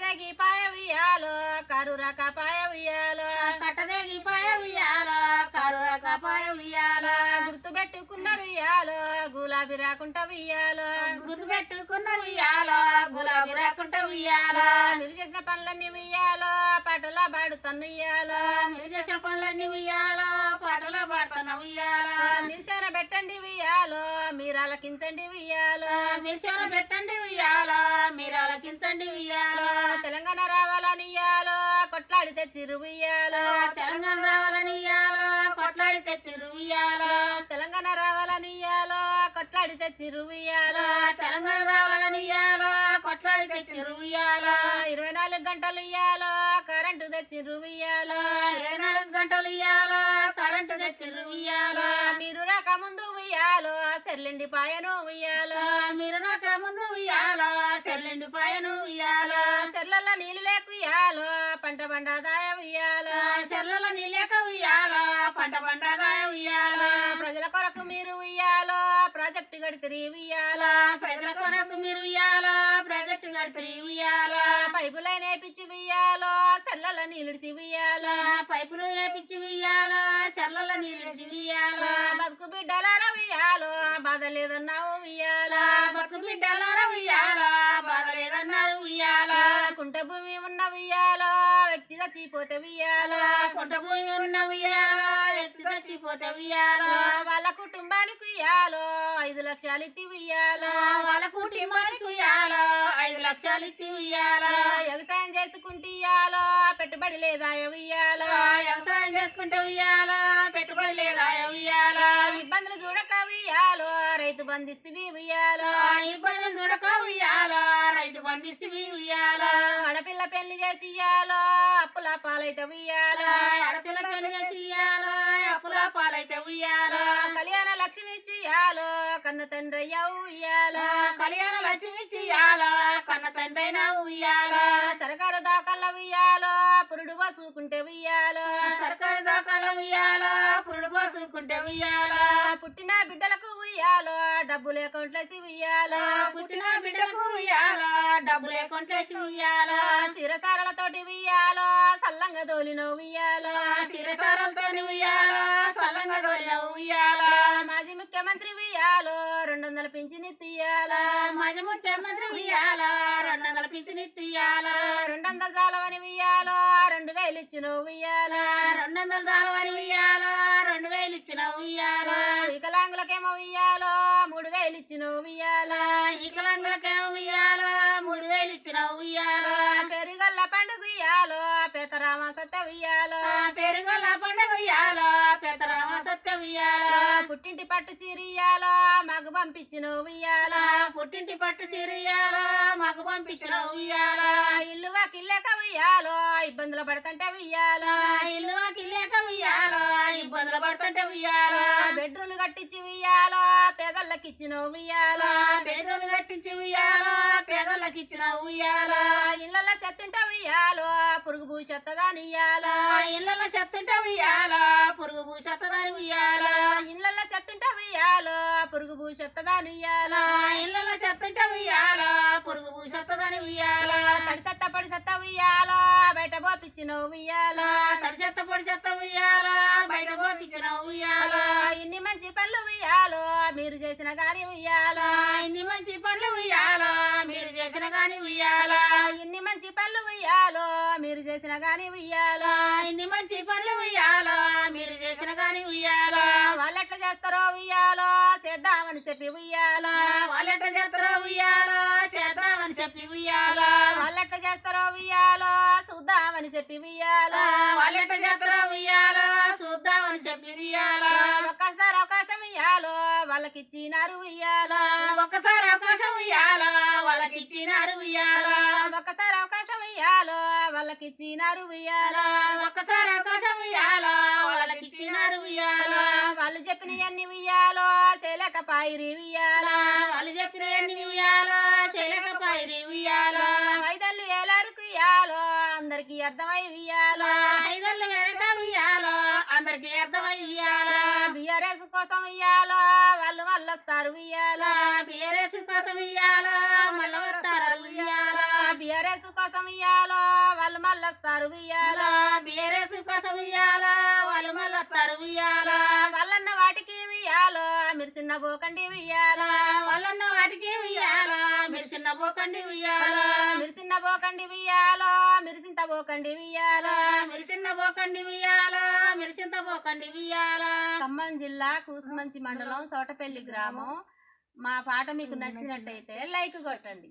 కట్టదగి పాయ ఉయ్యాలో కారు రక పాయ ఉయ్యాలో కట్టదేగి పాయ ఉయ్యాలో కరుర కపాయ ఉయ్యాలో గుర్తు పెట్టుకున్నారు ఉయ్యాలో గులాబీ రాకుంటా ఉయ్యాలో గుర్తు పెట్టుకున్న ఉయ్యాలో గులాబీ రాకుంట ఉయ్యాలో మీరు చేసిన పనులన్నీ ఉయ్యాలో పాటలా పాడుతాను ఉయ్యాలో మీరు చేసిన పనులన్నీ ఉయ్యాలో పాటలు పాడుతున్న ఉయ్యాలో మీరు సేన పెట్టండి ఉయ్యాలో మీరు అలకించండి ఉయ్యాలో మీరు చెర పెట్టండి ఉయ్యాలో మీరు ఆలకించండి ఉయ్యాలో తెలంగాణ రావాలని ఉయ్యాలో కొట్లాడి తెచ్చిరు తెలంగాణ రావాలని కొట్లాడి తెచ్చిరు తెలంగాణ రావాలని కొట్లాడి తెచ్చిరు తెలంగాణ రావాలని కొట్లాడి తెచ్చిరు ఉయ్యాలో ఇరవై నాలుగు గంటలు ఇయ్యాలో కరెంటు తెచ్చిరు ఉయ్యాలో ఇరవై నాలుగు గంటలు ఇయ్యాలో కరెంటు తెచ్చిరు ఉయ్యాలో మీరు రాక ముందు ఉయ్యాలో సెర్లిండి పాయను ఉయ్యాలో. చెల్లిండి పాయను ఉయ్యాలో సెర్లల్లో నీళ్ళు లేకు ఉయ్యాలో పంట బండాదాయ ఉయ్యాలో చెర్లలో నీళ్ళక ఉయ్యాలో పంట పండగాయ ఉయ్యాలో ప్రజల కొరకు మీరు ఉయ్యాలో ప్రాజెక్టు గడితిరి ఉయ్యాలో ప్రజల కొరకు మీరు ఉయ్యాలో ప్రాజెక్టు గడిచి ఉయ్యాలో పైపులైన పిచ్చి ఉయ్యాలో సెర్లలో నీళ్ళుడిచి ఉయ్యాలో పైపులు వేపించి ఉయ్యాలో చెర్లలో నీళ్ళు ఉయ్యాలో బతుకు బిడ్డలార ఉయ్యాలో బాధ లేదన్నావు ఉయ్యాలో బతుకు బిడ్డలారా ఉయ్యాలో ఉయ్యాలో వ్యక్తి చచ్చిపోతే ఉయ్యాలో. కొంట భూమి ఉన్న ఉయ్యాలో ఎత్తి చచ్చిపోతే ఉయ్యాలో. వాళ్ళ కుటుంబానికి ఉయ్యాలో ఐదు లక్షలు ఇత్తి ఉయ్యాలో. వాళ్ళ కుటుంబానికి ఉయ్యాలో ఐదు లక్షలు ఇత్తి ఉయ్యాలో. వ్యవసాయం చేసుకుంటే ఇయ్యాలో పెట్టుబడి లేదా ఉయ్యాలో. వ్యవసాయం చేసుకుంటే ఉయ్యాలో. రైతు బంధిస్తే ఉయ్యాలో. ఇబ్బందులు చూడక ఉయ్యాలో. రైతు బంధిస్తే ఉయ్యాలో. ఆడపిల్ల పెళ్ళి చేసి ఇయ్యాలో అప్పుల పాలైతే ఉయ్యాలో. ఆడపిల్ల పెళ్ళి చేసి అప్పుల పాలైతే ఉయ్యాలో. కళ్యాణ లక్ష్మి ఇచ్చి ఇయ్యాలో కన్న తండ్రి ఉయ్యాలో. కళ్యాణ లక్ష్మి ఇయ్యాలో కన్న తండ్రైనా ఉయ్యాలో. సరకారు దాకల్ల ఉయ్యాలో. పురుడు బసుకుంటే ఉయ్యాలో. సర్కారు దాకాలో ఉయ్యాలో. పురుడు పోసుకుంటే ఉయ్యాలో. పుట్టిన బిడ్డలకు ఉయ్యాలో డబ్బులు అకౌంట్లేసి ఉయ్యాలో. పుట్టిన బిడ్డకు ఉయ్యాలో డబ్బు లేకుంటేసి ఉయ్యాలో. సిరసారలతోటి ఉయ్యాలో సల్లంగా దోలిన ఉయ్యాలో. శిరసారలతోని ఉయ్యాలో సల్లంగా దోలిన ఉయ్యాలో. మాజీ ముఖ్యమంత్రి ఉయ్యాలో రెండు వందల పింఛని తీయాలో మాజీ ముఖ్యమంత్రి ఉయ్యాలో రెండు వందల పింఛని ఇయ్యాలో రెండు వందల జాలవని ఉయ్యాలో. వేలు ఇచ్చిన ఉయ్యాలో. రెండు వందల జాలవని ఉయ్యాలో రెండు వేలు ఇచ్చిన ఉయ్యాలో వికలాంగులకేమో ఉయ్యాలో మూడు వేలు ఇచ్చిన ఉయ్యాలో వికలాంగులకేమో ఉయ్యాలో మూడు వేలు ఇచ్చిన ఉయ్యాలో పెరుగల్ల పండుగ ఉయ్యాలో పేతరామ సత్య ఉయ్యాలో. పెరుగల పండుగ ఉయ్యాలో ఉయ్యాలో పుట్టింటి పట్టు చీరియాలో మాకు పంపించిన ఉయ్యాలో పుట్టింటి పట్టు సిరియాలో మాకు పంపించిన ఉయ్యాలో ఇల్లు వాకిల్లేక ఉయ్యాలో ఇబ్బందులు పడుతుంటే ఉయ్యాలో. ఇల్లు కిల్లేక ఉయ్యాలో ఇబ్బందులు పడుతుంటే ఉయ్యాలో. బెడ్రూమ్లు కట్టించి ఉయ్యాలో పేదళ్ళకి ఇచ్చిన ఉయ్యాలో పేదలు కట్టించి ఉయ్యాలో పేదలకు ఇచ్చిన ఉయ్యాలో ఇళ్ళల్లో సెత్తుంటే ఉయ్యాలో పురుగు పూచెత్తదాని ఉయ్యాలో. ఇళ్ళలో చెత్తుంటే ఉయ్యాలో పురుగు పూసెత్తదని ఉయ్యాలో. ఇళ్ళల్లో సెత్తుంటే ఉయ్యాలో పురుగు పూచెత్తదాని ఉయ్యాలో. ఇళ్ళలో చెత్తుంటే ఉయ్యాలో పురుగు పూసెత్తదని ఉయ్యాలో. తడి సత్త పొడి సత్త ఉయ్యాలో బయట పోపిచ్చిన ఉయ్యాలో. తడి చెత్త పొడి చెత్త ఉయ్యాలో బయట పంపించిన ఉయ్యాలో. ఇన్ని మంచి పనులు ఉయ్యాలో మీరు చేసిన గాని ఉయ్యాలో. ఇన్ని మంచి పనులు ఉయ్యాలో మీరు చేసిన గాని ఉయ్యాలో. ఇన్ని మంచి పనులు ఉయ్యాలో మీరు చేసిన గాని ఉయ్యాలో. ఇన్ని మంచి పనులు ఉయ్యాలో. మీరు చేసిన గాని ఉయ్యాలో. వాళ్ళు ఎట్లా చేస్తారో ఉయ్యాలో. చేద్దామని చెప్పి ఉయ్యాలో. వాళ్ళెట్ట చేస్తారో ఉయ్యాలో. చేద్దామని చెప్పి ఉయ్యాలో. వాళ్ళు ఎట్లా చేస్తారో ఉయ్యాలో. చూద్దామని చెప్పి ఉయ్యాలో. వాళ్ళెట్ట చేస్తారో ఉయ్యాలో. చూద్దామని చెప్పి ఉయ్యాలో. ఒక్కసారి అవకాశం ఇయ్యాలో. వాళ్ళకి ఇచ్చినారు ఉయ్యాలో. ఒక్కసారి అవకాశం ఉయ్యాలో వాళ్ళకి ఇచ్చినారు ఉయ్యాలో. ఒక్కసారి అవకాశం ఇయ్యాలో వాళ్ళకి ఇచ్చినారు ఉయ్యాలో. ఒక్కసారి అవకాశం ఉయ్యాలో వాళ్ళకి ఇచ్చినారు ఉయ్యాలో. వాళ్ళు చెప్పినవన్నీ ఉయ్యాలో చేయలేక పాయిరి ఉయ్యాలో. వాళ్ళు చెప్పిన ఎన్ని ఉయ్యాలో చేయలేకపోయి ఉయ్యాలో. ఐదళ్ళు ఏలారుకు ఇయ్యాలో అందరికి అర్థమై ఉయ్యాలో. ఐదళ్ళు వెనక ఉయ్యాలో. అందరికి అర్థమై బిఆర్ఎస్ కోసం ఇయ్యాలో? వాళ్ళు మళ్ళొస్తారు ఇయ్యాలో? బిఆర్ఎస్ కోసం ఇయ్యాలో? మళ్ళా వస్తారు ఇయ్యాలో? బిఆర్ఎస్ కోసం ఇయ్యాలో? వాళ్ళు మళ్ళొస్తారు ఇయ్యాలో? బిఆర్ఎస్ కోసం ఇయ్యాలో? వాళ్ళు మళ్ళీ వస్తారు ఇయ్యాలో వాళ్ళన్న వాటికి ఇయ్యాలో? మీరు చిన్న పోకండి ఇయ్యాలో? వాళ్ళన్న వాటికి ఇయ్యాలో? మీరు చిన్న పోకండి ఇయ్యాలో? మీరు చిన్న పోకండి ఇయ్యాలో? మీరు చింత పోకండి ఇయ్యాలో? మీరు చిన్న పోకండి ఇయ్యాలో? మీరు చింత ఖమ్మం జిల్లా కూసుమంచి మండలం సోటపల్లి గ్రామం. మా పాట మీకు నచ్చినట్టయితే లైక్ కొట్టండి.